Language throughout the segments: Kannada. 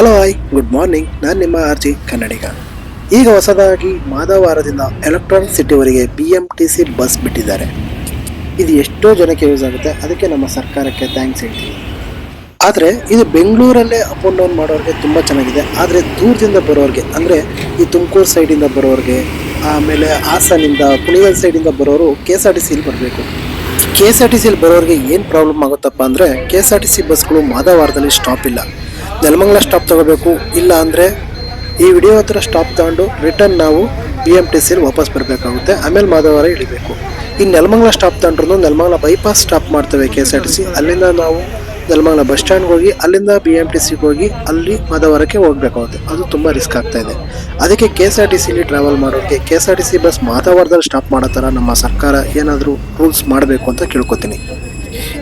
ಹಲೋ ಹಾಯ್ ಗುಡ್ ಮಾರ್ನಿಂಗ್ ನಾನು ನಿಮ್ಮ ಆರ್ ಜಿ ಕನ್ನಡಿಗ. ಈಗ ಹೊಸದಾಗಿ ಮಾದವಾರದಿಂದ electronic ಸಿಟಿವರೆಗೆ B M T C bus ಬಿಟ್ಟಿದ್ದಾರೆ. ಇದು ಎಷ್ಟೋ ಜನಕ್ಕೆ ಯೂಸ್ ಆಗುತ್ತೆ. ಅದಕ್ಕೆ ನಮ್ಮ ಸರ್ಕಾರಕ್ಕೆ ಥ್ಯಾಂಕ್ಸ್ ಹೇಳ್ತೀವಿ ಆದರೆ ಇದು ಬೆಂಗಳೂರಲ್ಲೇ ಅಪ್ ಆ್ಯಂಡ್ ಡೌನ್ ಮಾಡೋರಿಗೆ ತುಂಬ ಚೆನ್ನಾಗಿದೆ. ಆದರೆ ದೂರದಿಂದ ಬರೋರಿಗೆ, ಅಂದರೆ ಈ ತುಮಕೂರು ಸೈಡಿಂದ ಬರೋರಿಗೆ, ಆಮೇಲೆ ಹಾಸನಿಂದ ಕುಣಿಗಲ್ ಸೈಡಿಂದ ಬರೋರು ಕೆ ಎಸ್ ಆರ್ ಟಿ ಸಿಲಿ ಬರಬೇಕು. ಕೆ ಎಸ್ ಆರ್ ಟಿ ಸಿಲಿ ಬರೋರಿಗೆ ಏನು ಪ್ರಾಬ್ಲಮ್ ಆಗುತ್ತಪ್ಪ ಅಂದರೆ K S R T C ಬಸ್ಗಳು ಮಾದವಾರದಲ್ಲಿ ಸ್ಟಾಪ್ ಇಲ್ಲ. ನೆಲಮಂಗಲ ಸ್ಟಾಪ್ ತಗೋಬೇಕು. ಇಲ್ಲ ಅಂದರೆ ಈ ವಿಡಿಯೋ ಹತ್ರ ಸ್ಟಾಪ್ ತಗೊಂಡು ರಿಟರ್ನ್ ನಾವು ಬಿ ಎಂ ಟಿ ಸಿಲಿ ವಾಪಸ್ ಬರಬೇಕಾಗುತ್ತೆ. ಆಮೇಲೆ ಮಾಧವರ ಇಳಿಬೇಕು. ಈ ನೆಲಮಂಗಲ ಸ್ಟಾಪ್ ತಗೊಂಡ್ರು ನೆಲಮಂಗಲ ಬೈಪಾಸ್ ಸ್ಟಾಪ್ ಮಾಡ್ತೇವೆ K S R T C ಅಲ್ಲಿಂದ ನಾವು ನೆಲಮಂಗಲ ಬಸ್ ಸ್ಟ್ಯಾಂಡ್ಗೆ ಹೋಗಿ, ಅಲ್ಲಿಂದ ಬಿ ಎಂ ಟಿ ಸಿಗೆ ಹೋಗಿ, ಅಲ್ಲಿ ಮಾಧವರಕ್ಕೆ ಹೋಗಬೇಕಾಗುತ್ತೆ. ಅದು ತುಂಬ ರಿಸ್ಕ್ ಇದೆ. ಅದಕ್ಕೆ ಕೆ ಎಸ್ ಆರ್ ಟಿ ಸಿಲಿ ಟ್ರಾವೆಲ್ ಮಾಡೋಕ್ಕೆ K S R T C bus ಮಾಧವಾರದಲ್ಲಿ stop ಮಾಡೋ ಥರ ನಮ್ಮ ಸರ್ಕಾರ ಏನಾದರೂ ರೂಲ್ಸ್ ಮಾಡಬೇಕು ಅಂತ ಕೇಳ್ಕೊತೀನಿ.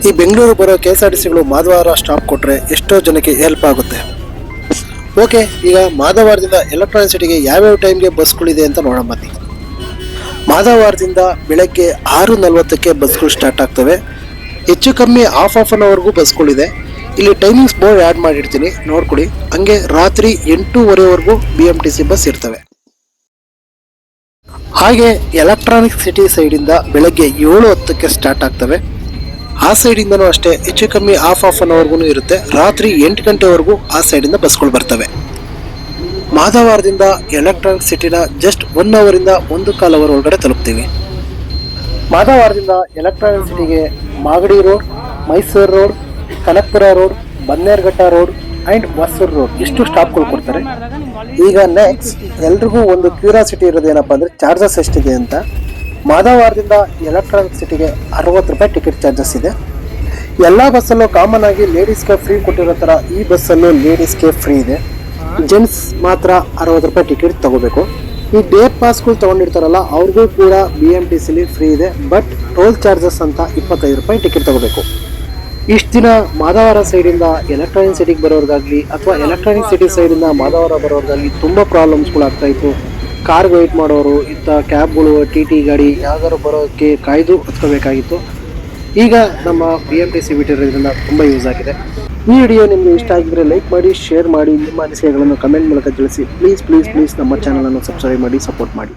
ಈ ಬೆಂಗಳೂರು ಬರೋ ಕೆ ಎಸ್ ಆರ್ ಟಿ ಸಿಗಳು ಮಾಧವಾರ ಸ್ಟಾಪ್ ಕೊಟ್ಟರೆ ಎಷ್ಟೋ ಜನಕ್ಕೆ ಹೆಲ್ಪ್ ಆಗುತ್ತೆ. ಓಕೆ ಈಗ ಮಾಧವಾರದಿಂದ ಎಲೆಕ್ಟ್ರಾನಿಕ್ ಸಿಟಿಗೆ ಯಾವ್ಯಾವ ಟೈಮ್ಗೆ ಬಸ್ಗಳಿದೆ ಅಂತ ನೋಡೋಣ ಬನ್ನಿ. ಮಾಧವಾರದಿಂದ ಬೆಳಗ್ಗೆ ಆರು ನಲ್ವತ್ತಕ್ಕೆ ಬಸ್ಗಳು ಸ್ಟಾರ್ಟ್ ಆಗ್ತವೆ. ಹೆಚ್ಚು ಕಮ್ಮಿ ಹಾಫ್ ಆಫ್ ಅನ್ ಅವರ್ಗೂ ಬಸ್ಗಳಿದೆ ಇಲ್ಲಿ ಟೈಮಿಂಗ್ಸ್ ಬೋರ್ಡ್ ಆ್ಯಡ್ ಮಾಡಿರ್ತೀನಿ, ನೋಡ್ಕೊಡಿ. ಹಂಗೆ ರಾತ್ರಿ ಎಂಟೂವರೆವರೆಗೂ B M T C bus ಇರ್ತವೆ. ಹಾಗೆ ಎಲೆಕ್ಟ್ರಾನಿಕ್ ಸಿಟಿ ಸೈಡಿಂದ ಬೆಳಗ್ಗೆ ಏಳು ಹತ್ತಕ್ಕೆ ಸ್ಟಾರ್ಟ್ ಆಗ್ತವೆ. ಆ ಸೈಡಿಂದನೂ ಅಷ್ಟೇ ಹೆಚ್ಚು ಕಮ್ಮಿ ಆಫ್ ಆಫ್ ಅನ್ ಅವರ್ಗೂ ಇರುತ್ತೆ. ರಾತ್ರಿ ಎಂಟು ಗಂಟೆವರೆಗೂ ಆ ಸೈಡಿಂದ ಬಸ್ಗಳು ಬರ್ತವೆ. ಮಾಧವಾರದಿಂದ ಎಲೆಕ್ಟ್ರಾನಿಕ್ ಸಿಟಿನ ಜಸ್ಟ್ ಒನ್ ಅವರಿಂದ ಒಂದು ಕಾಲ್ ಅವರ್ ಒಳಗಡೆ ತಲುಪ್ತೀವಿ. ಮಾಧವಾರದಿಂದ ಎಲೆಕ್ಟ್ರಾನಿಕ್ ಸಿಟಿಗೆ Magadi road, Mysuru road, Kanakapura road, Bannerghatta road and Mysuru road ಇಷ್ಟು ಸ್ಟಾಪ್ಗಳು ಕೊಡ್ತಾರೆ. ಈಗ ನೆಕ್ಸ್ಟ್ ಎಲ್ರಿಗೂ ಒಂದು ಕ್ಯೂರಿಯಾಸಿಟಿ ಇರೋದೇನಪ್ಪ ಅಂದರೆ ಚಾರ್ಜಸ್ ಎಷ್ಟಿದೆ ಅಂತ. ಮಾಧವಾರದಿಂದ ಎಲೆಕ್ಟ್ರಾನಿಕ್ ಸಿಟಿಗೆ ಅರವತ್ತು ರೂಪಾಯಿ ಟಿಕೆಟ್ ಚಾರ್ಜಸ್ ಇದೆ. ಎಲ್ಲ ಬಸ್ಸಲ್ಲೂ ಕಾಮನ್ ಆಗಿ ಲೇಡೀಸ್ಗೆ ಫ್ರೀ ಕೊಟ್ಟಿರೋ ಥರ ಈ ಬಸ್ಸಲ್ಲೂ ಲೇಡೀಸ್ಗೆ ಫ್ರೀ ಇದೆ. ಜೆಂಟ್ಸ್ ಮಾತ್ರ ಅರವತ್ತು ರೂಪಾಯಿ ಟಿಕೆಟ್ ತಗೋಬೇಕು. ಈ ಡೇ ಪಾಸ್ಗಳು ತೊಗೊಂಡಿರ್ತಾರಲ್ಲ, ಅವ್ರಿಗೂ ಕೂಡ ಬಿ ಎಂ ಟಿ ಸಿಲಿ ಫ್ರೀ ಇದೆ ಬಟ್ ಟೋಲ್ ಚಾರ್ಜಸ್ ಅಂತ ಇಪ್ಪತ್ತೈದು ರೂಪಾಯಿ ಟಿಕೆಟ್ ತಗೋಬೇಕು. ಇಷ್ಟು ದಿನ ಮಾದವಾರ ಸೈಡಿಂದ ಎಲೆಕ್ಟ್ರಾನಿಕ್ ಸಿಟಿಗೆ ಬರೋರ್ಗಾಗಲಿ, ಅಥವಾ ಎಲೆಕ್ಟ್ರಾನಿಕ್ ಸಿಟಿ ಸೈಡಿಂದ ಮಾದವಾರ ಬರೋರ್ಗಾಗ್ಲಿ ತುಂಬ ಪ್ರಾಬ್ಲಮ್ಸ್ಗಳು ಕಾರ್ ವೇಟ್ ಮಾಡೋರು ಇತ್ತ ಕ್ಯಾಬ್ಗಳು, ಟಿ ಟಿ ಗಾಡಿ ಯಾವ್ದಾದ್ರು ಬರೋಕ್ಕೆ ಕಾಯ್ದು ಹತ್ಕೋಬೇಕಾಗಿತ್ತು. ಈಗ ನಮ್ಮ ಬಿ ಎಂ ಟಿ ಸಿ ಬಿಟ್ಟಿರೋದ್ರಿಂದ ತುಂಬ ಯೂಸ್ ಆಗಿದೆ. ಈ ವಿಡಿಯೋ ನಿಮಗೆ ಇಷ್ಟ ಆಗಿದ್ರೆ ಲೈಕ್ ಮಾಡಿ ಶೇರ್ ಮಾಡಿ, ನಿಮ್ಮ ಅನಿಸಿಕೆಗಳನ್ನು ಕಮೆಂಟ್ ಮೂಲಕ ತಿಳಿಸಿ. ಪ್ಲೀಸ್ ಪ್ಲೀಸ್ ಪ್ಲೀಸ್ ನಮ್ಮ ಚಾನಲನ್ನು ಸಬ್ಸ್ಕ್ರೈಬ್ ಮಾಡಿ ಸಪೋರ್ಟ್ ಮಾಡಿ.